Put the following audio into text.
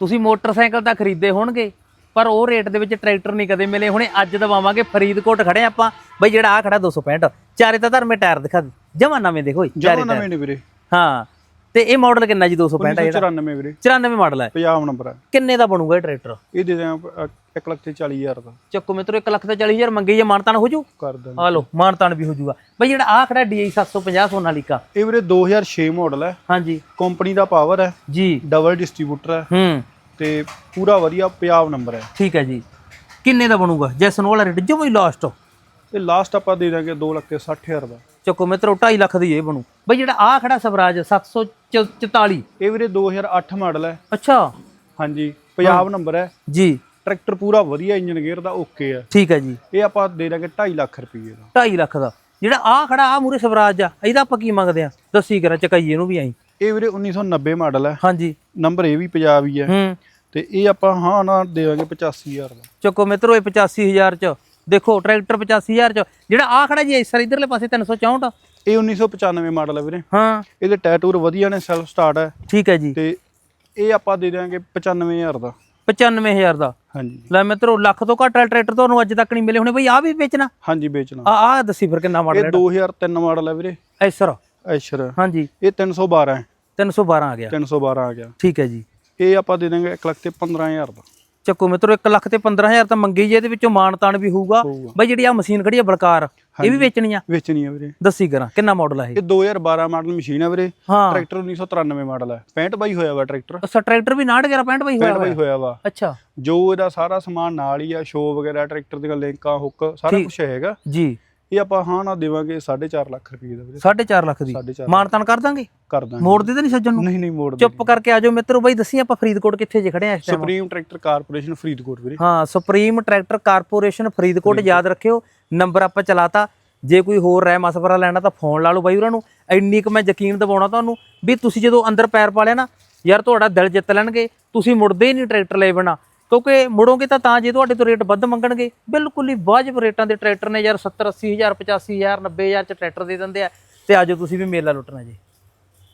ਤੁਸੀਂ ਮੋਟਰਸਾਈਕਲ ਤਾਂ ਖਰੀਦੇ ਹੋਣਗੇ ਪਰ ਉਹ ਰੇਟ ਦੇ ਵਿੱਚ ਟਰੈਕਟਰ ਨਹੀਂ ਕਦੇ ਮਿਲੇ। ਹੁਣੇ ਅੱਜ ਦਵਾਵਾਂਗੇ ਫਰੀਦਕੋਟ ਖੜੇ ਆਪਾਂ। ਬਈ ਜਿਹੜਾ ਆ ਖੜਾ 265 ਚਾਰੇ ਤਾਂ ਧਰਮੇ ਟਾਇਰ ਦਿਖਾ ਦੇ। ਜਮਾ ਨਵੇਂ ਦੇਖੋ ਜਮਾ ਨਵੇਂ ਨੇ ਵੀਰੇ। ਹਾਂ ਤੇ ਇਹ ਮਾਡਲ ਕਿੰਨਾ ਜੀ? 265 ਆ ਜਿਹੜਾ? 94 ਵੀਰੇ। 94 ਮਾਡਲ ਹੈ ਪੰਜਾਬ ਨੰਬਰ ਹੈ ਕਿੰਨੇ ਦਾ ਬਣੂਗਾ ਇਹ ਟਰੈਕਟਰ? ਇਹ ਦੇ ਦਿਆਂ 1 ਲੱਖ ਤੇ 40 ਹਜ਼ਾਰ ਦਾ। ਚੱਕੋ ਮਿੱਤਰੋ 1 ਲੱਖ ਤੇ 40000 ਮੰਗੀ ਜੇ ਮਾਨਤਾਨ ਹੋ ਜੂ? ਕਰ ਦਾਂ ਆ ਲੋ ਮਾਨਤਾਨ ਵੀ ਹੋ ਜੂਗਾ। ਬਈ ਜਿਹੜਾ ਆ ਖੜਾ DI 750 ਸੋਨਾਲੀਕਾ ਇਹ ਵੀਰੇ 2006 ਮਾਡਲ ਹੈ। ਹਾਂਜੀ। ਕੰਪਨੀ ਦਾ ਪਾਵਰ ਹੈ। ਜੀ। ਡਬਲ ਡਿਸਟ੍ਰੀਬਿਊਟਰ ਹੈ। ਹੂੰ। ਤੇ ਪੂਰਾ ਵਧੀਆ ਪੰਜਾਬ ਨੰਬਰ ਹੈ। ਠੀਕ ਹੈ ਜੀ। ਕਿੰਨੇ ਦਾ ਬਣੂਗਾ? ਜੈਸਨ ਵਾਲਾ ਰੇਟ ਜਮਾ ਹੀ ਲਾਸਟ ਇਹ ਲਾਸਟ ਆਪਾਂ ਦੇ ਦਾਂਗੇ 2 ਲੱਖ ਤੇ 60 ਹਜ਼ਾਰ ਦਾ। ਚੱਕੋ ਮਿੱਤਰੋ 2.5 ਲੱਖ ਦੀ ਇਹ ਬਣੂ। ਬਈ ਜਿਹੜਾ ਆ ਖੜਾ ਸਵਰਾਜ 744 ਇਹ ਵੀਰੇ 2008 ਮਾਡਲ ਹੈ। ਅੱਛਾ। ਹਾਂਜੀ ਪੰਜਾਬ ਨੰਬਰ ਹੈ। ਜੀ। ਟਰੈਕਟਰ ਪੂਰਾ ਵਧੀਆ ਇੰਜਨ ਗੇਅਰ ਦਾ ਓਕੇ ਹੈ। ਠੀਕ ਹੈ ਜੀ। ਇਹ ਆਪਾਂ ਦੇ ਦਾਂਗੇ 2.5 ਲੱਖ ਰੁਪਏ ਦਾ। 2.5 ਲੱਖ ਦਾ। ਜਿਹੜਾ ਆ ਖੜਾ ਆ ਮੂਰੇ ਸਵਰਾਜ ਆ ਇਹਦਾ ਆਪਾਂ ਕੀ ਮੰਗਦੇ ਆ ਦੱਸੀ ਕਰਾਂ ਚਕਾਈਏ ਨੂੰ ਵੀ ਆਈ ਇਹ ਵੀਰੇ 1990 ਮਾਡਲ ਹੈ। ਹਾਂਜੀ। ਨੰਬਰ ਇਹ ਵੀ ਪੰਜਾਬ ਹੀ। ਹੈ। ਤੇ ਇਹ ਆਪਾਂ ਹਾਂ ਨਾ ਦੇ ਦਾਂਗੇ 85000 ਦਾ। ਚੱਕੋ ਮਿੱਤਰੋ ਇਹ 85000 ਚ। ਦੇਖੋ ਟਰੈਕਟਰ 85000 ਚ ਜਿਹੜਾ ਆ ਖੜਾ ਜੀ ਇਸ ਇਧਰਲੇ ਪਾਸੇ 364 ਇਹ 1995 ਮਾਡਲ ਹੈ ਵੀਰੇ। ਹਾਂ। ਇਹਦੇ ਟਾਇਰ ਟੂਰ ਵਧੀਆ ਨੇ ਸੈਲਫ ਸਟਾਰਟ ਹੈ ਠੀਕ ਹੈ ਜੀ। ਤੇ ਇਹ ਆਪਾਂ ਦੇ ਦਾਂਗੇ 95000 ਦਾ। 95000 ਦਾ। ਹਾਂਜੀ। ਲੈ ਮਿੱਤਰੋ ਲੱਖ ਤੋਂ ਘੱਟ ਟਰੈਕਟਰ ਤੁਹਾਨੂੰ ਅੱਜ ਤੱਕ ਨਹੀਂ ਮਿਲੇ ਹੋਣੇ। ਬਈ ਆ ਵੀ ਵੇਚਣਾ? ਹਾਂਜੀ ਵੇਚਣਾ। ਆ ਆ ਦੱਸੀ ਫਿਰ ਕਿੰਨਾ ਮਾਡਲ ਇਹ ਹੈ 2003 ਮਾਡਲ ਹੈ ਵੀਰੇ। ਐਸਰ। ਐਸ਼ਰ। ਹਾਂਜੀ। ਇਹ 312 ਹੈ। 312 ਆ ਗਿਆ। 312 ਆ ਗਿਆ। ਠੀਕ ਹੈ ਜੀ। ਇਹ ਆਪਾਂ ਦੇ ਦਾਂਗੇ 1 ਲੱਖ ਤੇ 15000 ਦਾ। ਚੱਕੋ ਮਿੱਤਰੋ 1 ਲੱਖ ਤੇ 15000 ਤਾਂ ਮੰਗੀ ਜੇ ਇਹਦੇ ਵਿੱਚੋਂ ਮਾਨ ਤਾਨ ਵੀ ਹੋਊਗਾ। ਹੋਊਗਾ। ਬਈ ਜਿਹੜੀ ਆ ਮਸ਼ੀਨ ਖੜੀ ਆ ਬਲਕਾਰ ਇਹ ਵੀ ਵੇਚਣੀ ਆ? ਵੇਚਣੀ ਹੈ ਵੀਰੇ। ਦੱਸੀ ਕਰਾਂ ਕਿੰਨਾ ਮਾਡਲ ਆ ਇਹ? ਇਹ 2012 ਮਾਡਲ ਮਸ਼ੀਨ ਹੈ ਵੀਰੇ। ਹਾਂ। ਟਰੈਕਟਰ 1993 ਮਾਡਲ ਹੈ 65 ਬਾਈ ਹੋਇਆ ਵਾ ਟਰੈਕਟਰ। ਅੱਛਾ ਟਰੈਕਟਰ ਵੀ 69 11 65 ਬਈ 65 ਹੋਇਆ ਬਾਈ ਹੋਇਆ। ਵਾ। ਅੱਛਾ। ਜੋ ਇਹਦਾ ਸਾਰਾ ਸਮਾਨ ਨਾਲ ਹੀ ਆ ਸ਼ੋ ਵਗੈਰਾ ਟਰੈਕਟਰ ਦੀਆਂ ਲਿੰਕਾਂ ਹੁੱਕ ਸਾਰਾ ਠੀਕ। ਕੁਝ ਹੈਗਾ। ਜੀ। ਇਹ ਆਪਾਂ ਹਾਂ ਨਾ ਦੇਵਾਂਗੇ 4.5 ਲੱਖ ਰੁਪਏ ਦਾ ਵੀਰੇ 4.5 ਲੱਖ ਦੀ? 4.5 ਮਾਨ ਤਾਨ ਕਰ ਦਾਂਗੇ? ਕਰ ਦਾਂਗੇ। ਮੋੜ ਦੇ ਤਾਂ ਨਹੀਂ ਸੱਜਣ ਨੂੰ? ਨਹੀਂ ਨਹੀਂ ਮੋੜ ਚੁੱਪ ਕਰਕੇ ਆਜੋ ਮਿੱਤਰੋ ਬਈ ਦੱਸੀ ਆਪਾਂ ਫਰੀਦਕੋਟ ਕਿੱਥੇ ਜੇ ਖੜੇ ਆ ਇਸ time supreme tractor corporation Faridkot ਵੀਰੇ। ਹਾਂ ਸੁਪਰੀਮ ਟਰੈਕਟਰ ਕਾਰਪੋਰੇਸ਼ਨ ਫਰੀਦਕੋਟ ਯਾਦ ਰੱਖਿਓ ਨੰਬਰ ਆਪਾਂ ਚਲਾਤਾ। ਜੇ ਕੋਈ ਹੋਰ ਰਾਏ ਮਸਵਰਾ ਲੈਣਾ ਤਾਂ ਫੋਨ ਲਾ ਲਓ ਬਾਈ ਉਹਨਾਂ ਨੂੰ। ਇੰਨੀ ਕੁ ਮੈਂ ਯਕੀਨ ਦਿਵਾਉਣਾ ਤੁਹਾਨੂੰ ਵੀ ਤੁਸੀਂ ਜਦੋਂ ਅੰਦਰ ਪੈਰ ਪਾ ਲਿਆ ਨਾ ਯਾਰ ਤੁਹਾਡਾ ਦਿਲ ਜਿੱਤ ਲੈਣਗੇ। ਤੁਸੀਂ ਮੁੜਦੇ ਹੀ ਨਹੀਂ ਟਰੈਕਟਰ ਲੈ ਬਣਾ ਕਿਉਂਕਿ ਮੁੜੋਗੇ ਤਾਂ ਤਾਂ ਜੇ ਤੁਹਾਡੇ ਤੋਂ ਰੇਟ ਵੱਧ ਮੰਗਣਗੇ, ਬਿਲਕੁਲ ਹੀ ਵਾਜਬ ਰੇਟਾਂ ਦੇ ਟਰੈਕਟਰ ਨੇ ਯਾਰ 70 80 ਹਜ਼ਾਰ 85 ਹਜ਼ਾਰ 90 ਹਜ਼ਾਰ ਚ ਟਰੈਕਟਰ ਦੇ ਦਿੰਦੇ ਆ, ਤੇ ਆਜੋ ਤੁਸੀਂ ਵੀ ਮੇਲਾ ਲੁੱਟਣਾ ਜੀ।